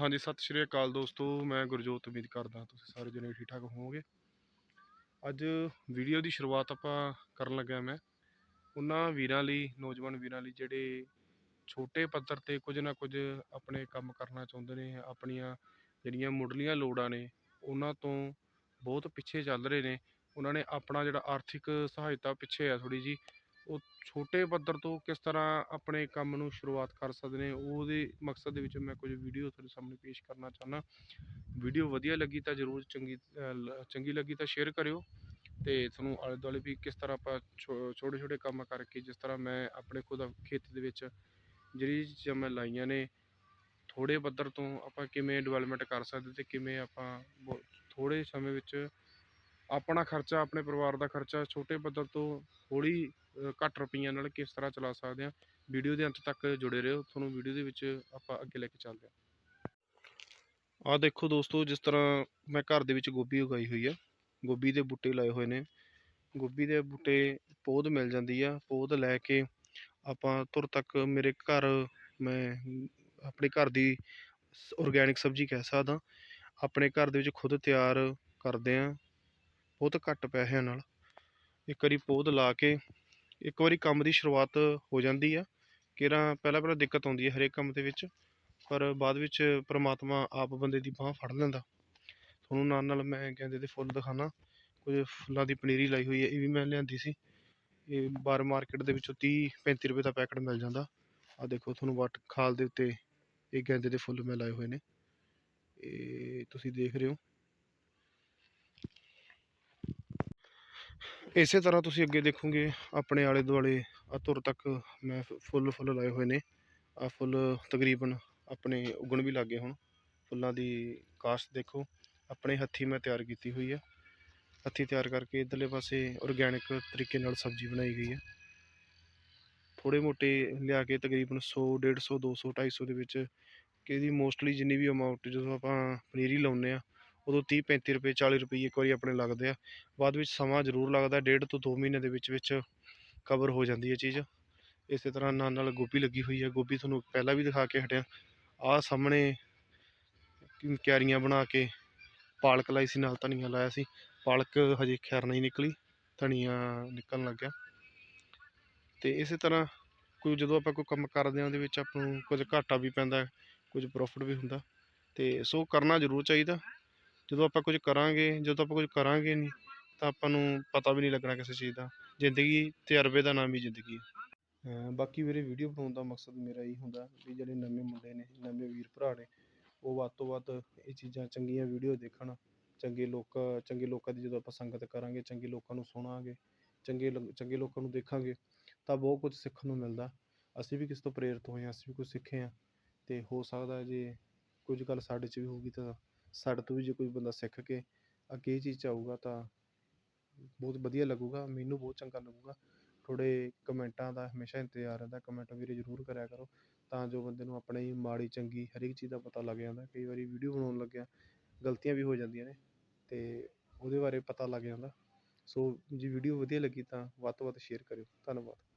ਹਾਂਜੀ, ਸਤਿ ਸ਼੍ਰੀ ਅਕਾਲ ਦੋਸਤੋ, ਮੈਂ ਗੁਰਜੋਤ, ਉਮੀਦ ਕਰਦਾ ਤੁਸੀਂ ਸਾਰੇ ਜਣੇ ਠੀਕ ਠਾਕ ਹੋਵੋਗੇ। ਅੱਜ ਵੀਡੀਓ ਦੀ ਸ਼ੁਰੂਆਤ ਆਪਾਂ ਕਰਨ ਲੱਗਿਆ ਮੈਂ। ਉਹਨਾਂ ਵੀਰਾਂ ਲਈ, ਨੌਜਵਾਨ ਵੀਰਾਂ ਲਈ ਜਿਹੜੇ ਛੋਟੇ ਪੱਧਰ ਤੇ ਕੁਝ ਨਾ ਕੁਝ ਆਪਣੇ ਕੰਮ ਕਰਨਾ ਚਾਹੁੰਦੇ ਨੇ, ਆਪਣੀਆਂ ਜਿਹੜੀਆਂ ਮੁੱਢਲੀਆਂ ਲੋੜਾਂ ਨੇ, ਉਹਨਾਂ ਤੋਂ ਬਹੁਤ ਪਿੱਛੇ ਚੱਲ ਰਹੇ ਨੇ। ਉਹਨਾਂ ਨੇ ਆਪਣਾ ਜਿਹੜਾ ਆਰਥਿਕ ਸਹਾਇਤਾ ਪਿੱਛੇ ਆ ਥੋੜੀ ਜੀ ਉਹ ਛੋਟੇ ਪੱਧਰ ਤੋਂ ਕਿਸ ਤਰ੍ਹਾਂ ਆਪਣੇ ਕੰਮ ਨੂੰ ਸ਼ੁਰੂਆਤ ਕਰ ਸਕਦੇ ਨੇ, ਉਹਦੇ ਮਕਸਦ ਦੇ ਵਿੱਚ ਮੈਂ ਕੁਝ ਵੀਡੀਓ ਤੁਹਾਡੇ ਸਾਹਮਣੇ ਪੇਸ਼ ਕਰਨਾ ਚਾਹੁੰਦਾ। ਵੀਡੀਓ ਵਧੀਆ ਲੱਗੀ ਤਾਂ ਜ਼ਰੂਰ ਚੰਗੀ ਚੰਗੀ ਲੱਗੀ ਤਾਂ ਸ਼ੇਅਰ ਕਰਿਓ ਤੇ ਤੁਹਾਨੂੰ ਆਲੇ ਦੁਆਲੇ ਵੀ ਕਿਸ ਤਰ੍ਹਾਂ ਆਪਾਂ ਛੋਟੇ ਛੋਟੇ ਕੰਮ ਕਰਕੇ ਜਿਸ ਤਰ੍ਹਾਂ ਮੈਂ ਆਪਣੇ ਖੁਦ ਖੇਤ ਦੇ ਵਿੱਚ ਜਿਹੜੀ ਚੀਜ਼ਾਂ ਮੈਂ ਲਾਈਆਂ ਨੇ ਥੋੜੇ ਪੱਧਰ ਤੋਂ ਆਪਾਂ ਕਿਵੇਂ ਡਿਵੈਲਪਮੈਂਟ ਕਰ ਸਕਦੇ ਤੇ ਕਿਵੇਂ ਆਪਾਂ ਥੋੜੇ ਸਮੇਂ ਵਿੱਚ ਆਪਣਾ ਖਰਚਾ, ਆਪਣੇ ਪਰਿਵਾਰ ਦਾ ਖਰਚਾ ਛੋਟੇ ਪੱਧਰ ਤੋਂ ਹੌਲੀ ਘੱਟ ਰੁਪਈਆਂ ਨਾਲ ਕਿਸ ਤਰ੍ਹਾਂ ਚਲਾ ਸਕਦੇ ਹਾਂ। ਵੀਡੀਓ ਦੇ ਅੰਤ ਤੱਕ ਜੁੜੇ ਰਹੋ। ਤੁਹਾਨੂੰ ਵੀਡੀਓ ਦੇ ਵਿੱਚ ਆਪਾਂ ਅੱਗੇ ਲੈ ਕੇ ਚੱਲਦੇ ਹਾਂ। ਆਹ ਦੇਖੋ ਦੋਸਤੋ, ਜਿਸ ਤਰ੍ਹਾਂ ਮੈਂ ਘਰ ਦੇ ਵਿੱਚ ਗੋਭੀ ਉਗਾਈ ਹੋਈ ਆ। ਗੋਭੀ ਦੇ ਬੂਟੇ ਲਾਏ ਹੋਏ ਨੇ। ਗੋਭੀ ਦੇ ਬੂਟੇ ਪੌਦ ਮਿਲ ਜਾਂਦੀ ਆ। ਪੌਦ ਲੈ ਕੇ ਆਪਾਂ ਤੁਰ ਤੱਕ ਮੇਰੇ ਘਰ ਮੈਂ ਆਪਣੇ ਘਰ ਦੀ ਆਰਗੈਨਿਕ ਸਬਜ਼ੀ ਕਹਿ ਸਕਦਾ। ਆਪਣੇ ਘਰ ਦੇ ਵਿੱਚ ਖੁਦ ਤਿਆਰ ਕਰਦੇ ਆ ਬਹੁਤ ਘੱਟ ਪੈਸਿਆਂ ਨਾਲ। ਇੱਕ ਵਾਰੀ ਪੌਦ ਲਾ ਕੇ ਇੱਕ ਵਾਰੀ ਕੰਮ ਦੀ ਸ਼ੁਰੂਆਤ ਹੋ ਜਾਂਦੀ ਆ ਕਿਰਾਂ ਪਹਿਲਾਂ ਪਹਿਲਾਂ ਦਿੱਕਤ ਆਉਂਦੀ ਹੈ ਹਰੇਕ ਕੰਮ ਦੇ ਵਿੱਚ, ਪਰ ਬਾਅਦ ਵਿੱਚ ਪ੍ਰਮਾਤਮਾ ਆਪ ਬੰਦੇ ਦੀ ਬਾਹ ਫੜ ਲੈਂਦਾ। ਤੁਹਾਨੂੰ ਨਾਲ ਨਾਲ ਮੈਂ ਗੈਂਦੇ ਦੇ ਫੁੱਲ ਦਿਖਾਣਾ ਕੁਝ ਫੁੱਲਾਂ ਦੀ ਪਨੀਰੀ ਲਾਈ ਹੋਈ ਹੈ ਇਹ ਵੀ ਮੈਂ ਲਿਆਂਦੀ ਸੀ। ਇਹ ਬਾਰ ਮਾਰਕੀਟ ਦੇ ਵਿੱਚੋਂ 30 35 ਰੁਪਏ ਦਾ ਪੈਕਟ ਮਿਲ ਜਾਂਦਾ। ਆ ਦੇਖੋ ਤੁਹਾਨੂੰ ਵਾਟ ਖਾਲ ਦੇ ਉੱਤੇ ਇਹ ਗੈਂਦੇ ਦੇ ਫੁੱਲ ਮੈਂ ਲਾਏ ਹੋਏ ਨੇ। ਇਹ ਤੁਸੀਂ ਦੇਖ ਰਹੇ ਹੋ। ਇਸੇ ਤਰ੍ਹਾਂ ਤੁਸੀਂ ਅੱਗੇ ਦੇਖੋਗੇ, ਆਪਣੇ ਆਲੇ ਦੁਆਲੇ ਆ ਧੁਰ ਤੱਕ ਮੈਂ ਫੁੱਲ ਫੁੱਲ ਲਾਏ ਹੋਏ ਨੇ। ਆ ਫੁੱਲ ਤਕਰੀਬਨ ਆਪਣੇ ਉਗਣ ਵੀ ਲੱਗੇ ਹੁਣ। ਫੁੱਲਾਂ ਦੀ ਕਾਸ਼ਤ ਦੇਖੋ, ਆਪਣੇ ਹੱਥੀ ਮੈਂ ਤਿਆਰ ਕੀਤੀ ਹੋਈ ਆ। ਹੱਥੀ ਤਿਆਰ ਕਰਕੇ ਇਧਰਲੇ ਪਾਸੇ ਆਰਗੈਨਿਕ ਤਰੀਕੇ ਨਾਲ ਸਬਜ਼ੀ ਬਣਾਈ ਗਈ ਹੈ ਥੋੜੇ ਮੋਟੇ ਲਿਆ ਕੇ ਤਕਰੀਬਨ 100 150 200 250 ਦੇ ਵਿੱਚ, ਕਿ ਇਹਦੀ ਮੋਸਟਲੀ ਜਿੰਨੀ ਵੀ ਅਮਾਉਂਟ ਜਦੋਂ ਆਪਾਂ ਪਨੀਰੀ ਲਾਉਂਦੇ ਆ ਉਦੋਂ 30 35 ਰੁਪਏ 40 ਰੁਪਏ ਇੱਕ ਵਾਰੀ ਆਪਣੇ ਲੱਗਦੇ ਆ। ਬਾਅਦ ਵਿੱਚ ਸਮਾਂ ਜ਼ਰੂਰ ਲੱਗਦਾ, ਡੇਢ ਤੋਂ 2 ਮਹੀਨੇ ਦੇ ਵਿੱਚ ਵਿੱਚ ਕਵਰ ਹੋ ਜਾਂਦੀ ਹੈ ਚੀਜ਼। ਇਸੇ ਤਰ੍ਹਾਂ ਨਾਲ ਨਾਲ ਗੋਭੀ ਲੱਗੀ ਹੋਈ ਹੈ। ਗੋਭੀ ਤੁਹਾਨੂੰ ਪਹਿਲਾਂ ਵੀ ਦਿਖਾ ਕੇ ਹਟਿਆ। ਆਹ ਸਾਹਮਣੇ ਕਿਆਰੀਆਂ ਬਣਾ ਕੇ ਪਾਲਕ ਲਾਈ ਸੀ, ਨਾਲ ਧਨੀਆ ਲਾਇਆ ਸੀ। ਪਾਲਕ ਹਜੇ ਖੈਰ ਨਹੀਂ ਨਿਕਲੀ, ਧਨੀਆ ਨਿਕਲਣ ਲੱਗਿਆ। ਤੇ ਇਸੇ ਤਰ੍ਹਾਂ ਕੋਈ ਜਦੋਂ ਆਪਾਂ ਕੋਈ ਕੰਮ ਕਰਦੇ ਹਾਂ, ਉਹਦੇ ਵਿੱਚ ਆਪਾਂ ਨੂੰ ਕੁਝ ਘਾਟਾ ਵੀ ਪੈਂਦਾ, ਕੁਝ ਪ੍ਰੋਫਿਟ ਵੀ ਹੁੰਦਾ। ਤੇ ਸੋ ਕਰਨਾ ਜ਼ਰੂਰ ਚਾਹੀਦਾ। ਜਦੋਂ ਆਪਾਂ ਕੁਝ ਕਰਾਂਗੇ, ਜਦੋਂ ਆਪਾਂ ਕੁਝ ਕਰਾਂਗੇ ਨਹੀਂ ਤਾਂ ਆਪਾਂ ਨੂੰ ਪਤਾ ਵੀ ਨਹੀਂ ਲੱਗਣਾ ਕਿਸੇ ਚੀਜ਼ ਦਾ। ਜ਼ਿੰਦਗੀ ਤਜਰਬੇ ਦਾ ਨਾਮ ਹੀ ਜ਼ਿੰਦਗੀ ਹੈ। ਬਾਕੀ ਵੀਰੇ ਵੀਡੀਓ ਬਣਾਉਣ ਦਾ ਮਕਸਦ ਮੇਰਾ ਇਹ ਹੁੰਦਾ ਵੀ ਜਿਹੜੇ ਨਵੇਂ ਮੁੰਡੇ ਨੇ, ਨਵੇਂ ਵੀਰ ਭਰਾ ਨੇ, ਉਹ ਵੱਧ ਤੋਂ ਵੱਧ ਇਹ ਚੀਜ਼ਾਂ ਚੰਗੀਆਂ ਵੀਡੀਓ ਦੇਖਣ, ਚੰਗੇ ਲੋਕ, ਚੰਗੇ ਲੋਕਾਂ ਦੀ ਜਦੋਂ ਆਪਾਂ ਸੰਗਤ ਕਰਾਂਗੇ, ਚੰਗੇ ਲੋਕਾਂ ਨੂੰ ਸੁਣਾਂਗੇ, ਚੰਗੇ ਚੰਗੇ ਲੋਕਾਂ ਨੂੰ ਦੇਖਾਂਗੇ, ਤਾਂ ਬਹੁਤ ਕੁਝ ਸਿੱਖਣ ਨੂੰ ਮਿਲਦਾ। ਅਸੀਂ ਵੀ ਕਿਸੇ ਤੋਂ ਪ੍ਰੇਰਿਤ ਹੋਏ ਹਾਂ, ਅਸੀਂ ਵੀ ਕੁਝ ਸਿੱਖੇ ਹਾਂ, ਤੇ ਹੋ ਸਕਦਾ ਜੇ ਕੁਝ ਗੱਲ ਸਾਡੇ 'ਚ ਵੀ ਹੋਊਗੀ ਤਾਂ ਸਾਡੇ ਤੋਂ ਵੀ ਜੇ ਕੋਈ ਬੰਦਾ ਸਿੱਖ ਕੇ ਅੱਗੇ ਇਹ ਚੀਜ਼ 'ਚ ਆਊਗਾ ਤਾਂ ਬਹੁਤ ਵਧੀਆ ਲੱਗੂਗਾ, ਮੈਨੂੰ ਬਹੁਤ ਚੰਗਾ ਲੱਗੂਗਾ। ਤੁਹਾਡੇ ਕਮੈਂਟਾਂ ਦਾ ਹਮੇਸ਼ਾ ਇੰਤਜ਼ਾਰ ਰਹਿੰਦਾ, ਕਮੈਂਟ ਵੀਰੇ ਜ਼ਰੂਰ ਕਰਿਆ ਕਰੋ, ਤਾਂ ਜੋ ਬੰਦੇ ਨੂੰ ਆਪਣੇ ਮਾੜੀ, ਚੰਗੀ ਹਰੇਕ ਚੀਜ਼ ਦਾ ਪਤਾ ਲੱਗ ਜਾਂਦਾ। ਕਈ ਵਾਰੀ ਵੀਡੀਓ ਬਣਾਉਣ ਲੱਗਿਆ ਗਲਤੀਆਂ ਵੀ ਹੋ ਜਾਂਦੀਆਂ ਨੇ ਅਤੇ ਉਹਦੇ ਬਾਰੇ ਪਤਾ ਲੱਗ ਜਾਂਦਾ। ਸੋ ਜੇ ਵੀਡੀਓ ਵਧੀਆ ਲੱਗੀ ਤਾਂ ਵੱਧ ਤੋਂ ਵੱਧ ਸ਼ੇਅਰ ਕਰਿਓ। ਧੰਨਵਾਦ।